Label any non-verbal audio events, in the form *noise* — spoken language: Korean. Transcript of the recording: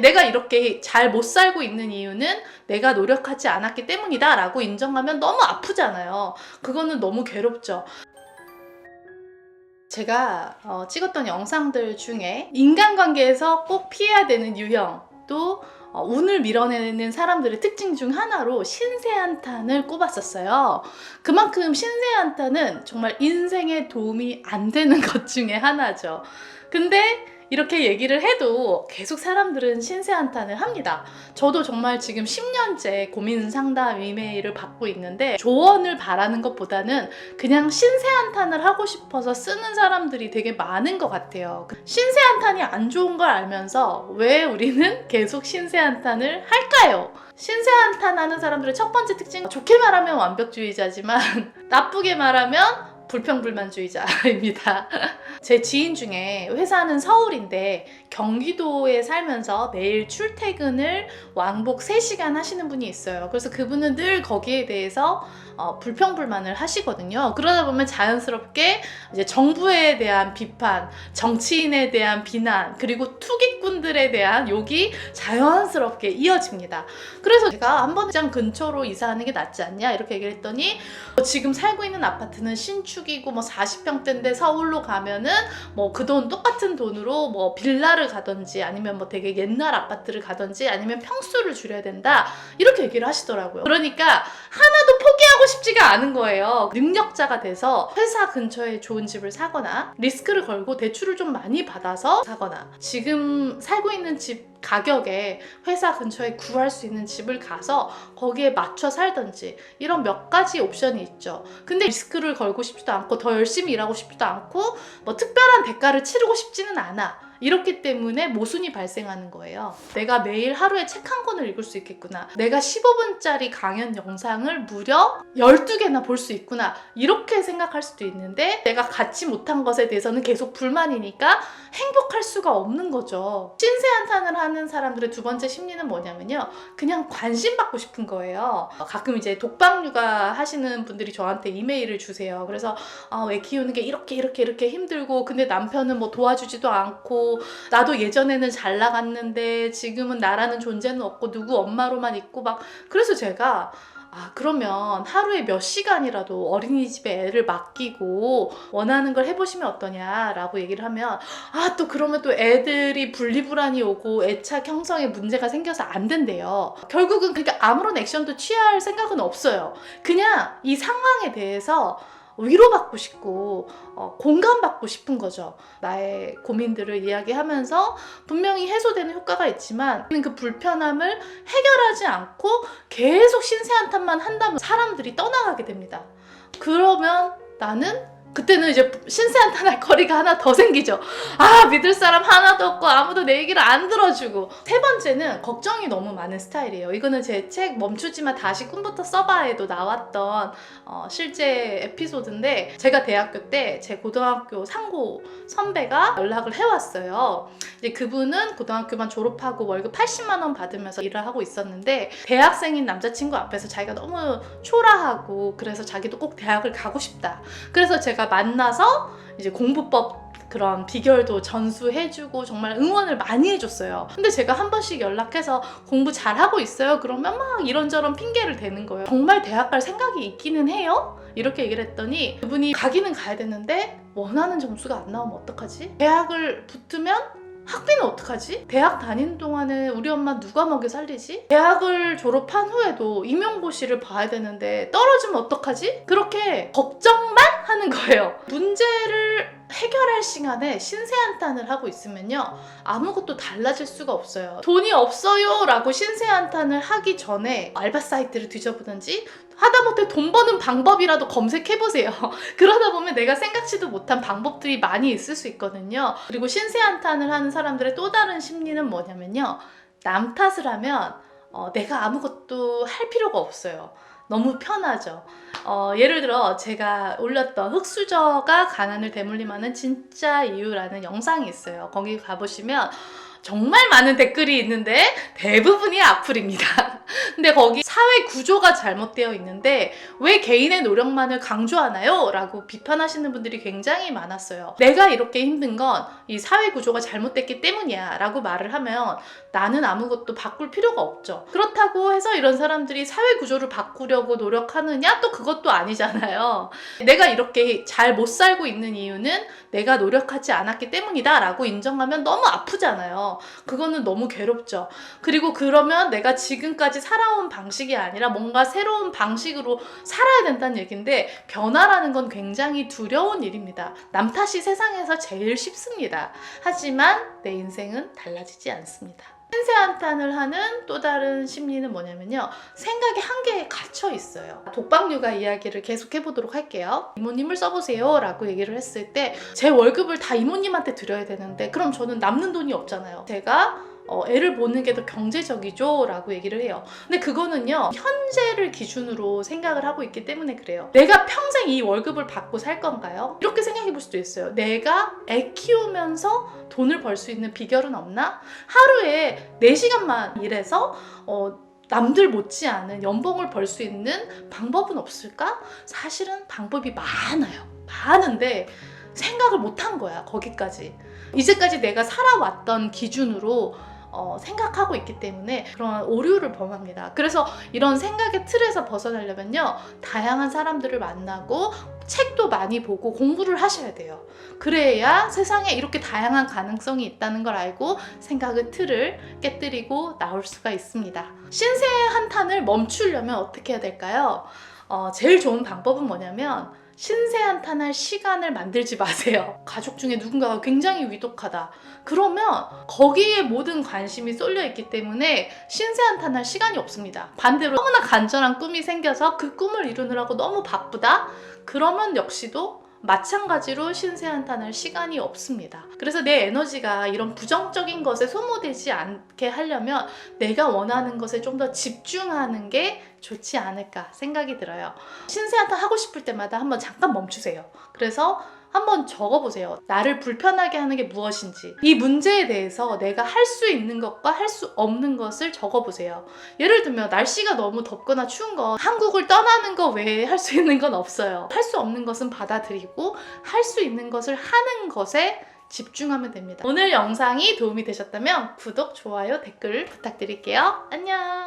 내가 이렇게 잘 못 살고 있는 이유는 내가 노력하지 않았기 때문이다 라고 인정하면 너무 아프잖아요. 그거는 너무 괴롭죠. 제가 어, 찍었던 영상들 중에 인간관계에서 꼭 피해야 되는 유형 또 어, 운을 밀어내는 사람들의 특징 중 하나로 신세한탄을 꼽았었어요. 그만큼 신세한탄은 정말 인생에 도움이 안 되는 *laughs* 것 중에 하나죠. 근데 이렇게 얘기를 해도 계속 사람들은 신세 한탄을 합니다. 저도 정말 지금 10년째 고민 상담 이메일을 받고 있는데 조언을 바라는 것보다는 그냥 신세 한탄을 하고 싶어서 쓰는 사람들이 되게 많은 것 같아요. 신세 한탄이 안 좋은 걸 알면서 왜 우리는 *laughs* 계속 신세 한탄을 할까요? 신세 한탄 하는 사람들의 첫 번째 특징 좋게 말하면 완벽주의자지만 *laughs* 나쁘게 말하면 불평불만주의자입니다. *laughs* 제 지인 중에 회사는 서울인데 경기도에 살면서 매일 출퇴근을 왕복 3시간 하시는 분이 있어요. 그래서 그분은 늘 거기에 대해서 어, 불평불만을 하시거든요. 그러다 보면 자연스럽게 이제 정부에 대한 비판, 정치인에 대한 비난, 그리고 투기꾼들에 대한 욕이 자연스럽게 이어집니다. 그래서 제가 한 번 장 근처로 이사하는 게 낫지 않냐 이렇게 얘기를 했더니 어, 지금 살고 있는 아파트는 신축 이고 뭐 40평대인데 서울로 가면은 뭐 그 돈 똑같은 돈으로 뭐 빌라를 가든지 아니면 뭐 되게 옛날 아파트를 가든지 아니면 평수를 줄여야 된다 이렇게 얘기를 하시더라고요. 그러니까 하나도 포기하고 싶지가 않은 거예요. 능력자가 돼서 회사 근처에 좋은 집을 사거나 리스크를 걸고 대출을 좀 많이 받아서 사거나 지금 살고 있는 집 가격에 회사 근처에 구할 수 있는 집을 가서 거기에 맞춰 살든지 이런 몇 가지 옵션이 있죠. 근데 리스크를 걸고 싶지도 않고 더 열심히 일하고 싶지도 않고 뭐 특별한 대가를 치르고 싶지는 않아. 이렇기 때문에 모순이 발생하는 거예요. 내가 매일 하루에 책 한 권을 읽을 수 있겠구나. 내가 15분짜리 강연 영상을 무려 12개나 볼 수 있구나. 이렇게 생각할 수도 있는데 내가 갖지 못한 것에 대해서는 계속 불만이니까 행복할 수가 없는 거죠. 신세한탄을 하는 사람들의 두 번째 심리는 뭐냐면요. 그냥 관심 받고 싶은 거예요. 가끔 이제 독방 육아 하시는 분들이 저한테 이메일을 주세요. 그래서 아, 애 키우는 게 이렇게 이렇게 이렇게 힘들고 근데 남편은 뭐 도와주지도 않고 나도 예전에는 잘 나갔는데 지금은 나라는 존재는 없고 누구 엄마로만 있고 막 그래서 제가 아, 그러면 하루에 몇 시간이라도 어린이집에 애를 맡기고 원하는 걸 해보시면 어떠냐라고 얘기를 하면 아, 또 그러면 또 애들이 분리불안이 오고 애착 형성에 문제가 생겨서 안 된대요. 결국은 그러니까 아무런 액션도 취할 생각은 없어요. 그냥 이 상황에 대해서 위로받고 싶고 어, 공감받고 싶은 거죠. 나의 고민들을 이야기하면서 분명히 해소되는 효과가 있지만 그 불편함을 해결하지 않고 계속 신세 한탄만 한다면 사람들이 떠나가게 됩니다. 그러면 나는 그때는 이제 신세한탄할 거리가 하나 더 생기죠. 아 믿을 사람 하나도 없고 아무도 내 얘기를 안 들어주고 세 번째는 걱정이 너무 많은 스타일이에요. 이거는 제 책 멈추지마 다시 꿈부터 써봐에도 나왔던 어, 실제 에피소드인데 제가 대학교 때 제 고등학교 상고 선배가 연락을 해왔어요. 이제 그분은 고등학교만 졸업하고 월급 80만 원 받으면서 일을 하고 있었는데 대학생인 남자친구 앞에서 자기가 너무 초라하고 그래서 자기도 꼭 대학을 가고 싶다. 그래서 제가 만나서 이제 공부법 그런 비결도 전수해주고 정말 응원을 많이 해줬어요. 근데 제가 한 번씩 연락해서 공부 잘하고 있어요. 그러면 막 이런저런 핑계를 대는 거예요. 정말 대학 갈 생각이 있기는 해요? 이렇게 얘기를 했더니 그분이 가기는 가야 되는데 원하는 점수가 안 나오면 어떡하지? 대학을 붙으면 학비는 어떡하지? 대학 다니는 동안에 우리 엄마 누가 먹여 살리지? 대학을 졸업한 후에도 임용고시를 봐야 되는데 떨어지면 어떡하지? 그렇게 걱정만 하는 거예요. 문제를 해결할 시간에 신세한탄을 하고 있으면요. 아무것도 달라질 수가 없어요. 돈이 없어요 라고 신세한탄을 하기 전에 알바 사이트를 뒤져보든지 하다못해 돈 버는 방법이라도 검색해보세요. *laughs* 그러다 보면 내가 생각지도 못한 방법들이 많이 있을 수 있거든요. 그리고 신세한탄을 하는 사람들의 또 다른 심리는 뭐냐면요. 남 탓을 하면 어, 내가 아무것도 할 필요가 없어요. 너무 편하죠. 어, 예를 들어 제가 올렸던 흑수저가 가난을 대물림하는 진짜 이유라는 영상이 있어요. 거기 가보시면 정말 많은 댓글이 있는데 대부분이 악플입니다. *laughs* 근데 거기 사회 구조가 잘못되어 있는데 왜 개인의 노력만을 강조하나요? 라고 비판하시는 분들이 굉장히 많았어요. 내가 이렇게 힘든 건 이 사회 구조가 잘못됐기 때문이야 라고 말을 하면 나는 아무것도 바꿀 필요가 없죠. 그렇다고 해서 이런 사람들이 사회 구조를 바꾸려고 노력하느냐? 또 그것도 아니잖아요. 내가 이렇게 잘 못 살고 있는 이유는 내가 노력하지 않았기 때문이다 라고 인정하면 너무 아프잖아요. 그거는 너무 괴롭죠. 그리고 그러면 내가 지금까지 살아온 방식이 아니라 뭔가 새로운 방식으로 살아야 된다는 얘기인데 변화라는 건 굉장히 두려운 일입니다. 남 탓이 세상에서 제일 쉽습니다. 하지만 내 인생은 달라지지 않습니다. 신세 한탄을 하는 또 다른 심리는 뭐냐면요. 생각이 한계에 갇혀 있어요. 독박 육아 이야기를 계속 해보도록 할게요. 이모님을 써보세요 라고 얘기를 했을 때 제 월급을 다 이모님한테 드려야 되는데 그럼 저는 남는 돈이 없잖아요. 제가 어, 애를 보는 게 더 경제적이죠 라고 얘기를 해요. 근데 그거는요, 현재를 기준으로 생각을 하고 있기 때문에 그래요. 내가 평생 이 월급을 받고 살 건가요? 이렇게 생각해 볼 수도 있어요. 내가 애 키우면서 돈을 벌 수 있는 비결은 없나? 하루에 4시간만 일해서, 어, 남들 못지않은 연봉을 벌 수 있는 방법은 없을까? 사실은 방법이 많아요. 많은데 생각을 못 한 거야, 거기까지. 이제까지 내가 살아왔던 기준으로 어, 생각하고 있기 때문에 그런 오류를 범합니다. 그래서 이런 생각의 틀에서 벗어나려면요, 다양한 사람들을 만나고 책도 많이 보고 공부를 하셔야 돼요. 그래야 세상에 이렇게 다양한 가능성이 있다는 걸 알고 생각의 틀을 깨뜨리고 나올 수가 있습니다. 신세의 한탄을 멈추려면 어떻게 해야 될까요? 어, 제일 좋은 방법은 뭐냐면 신세 한탄할 시간을 만들지 마세요. 가족 중에 누군가가 굉장히 위독하다. 그러면 거기에 모든 관심이 쏠려 있기 때문에 신세 한탄할 시간이 없습니다. 반대로 너무나 간절한 꿈이 생겨서 그 꿈을 이루느라고 너무 바쁘다? 그러면 역시도 마찬가지로 신세 한탄할 시간이 없습니다. 그래서 내 에너지가 이런 부정적인 것에 소모되지 않게 하려면 내가 원하는 것에 좀 더 집중하는 게 좋지 않을까 생각이 들어요. 신세 한탄 하고 싶을 때마다 한번 잠깐 멈추세요. 그래서 한번 적어보세요. 나를 불편하게 하는 게 무엇인지. 이 문제에 대해서 내가 할 수 있는 것과 할 수 없는 것을 적어보세요. 예를 들면 날씨가 너무 덥거나 추운 거 한국을 떠나는 거 외에 할 수 있는 건 없어요. 할 수 없는 것은 받아들이고 할 수 있는 것을 하는 것에 집중하면 됩니다. 오늘 영상이 도움이 되셨다면 구독, 좋아요, 댓글 부탁드릴게요. 안녕!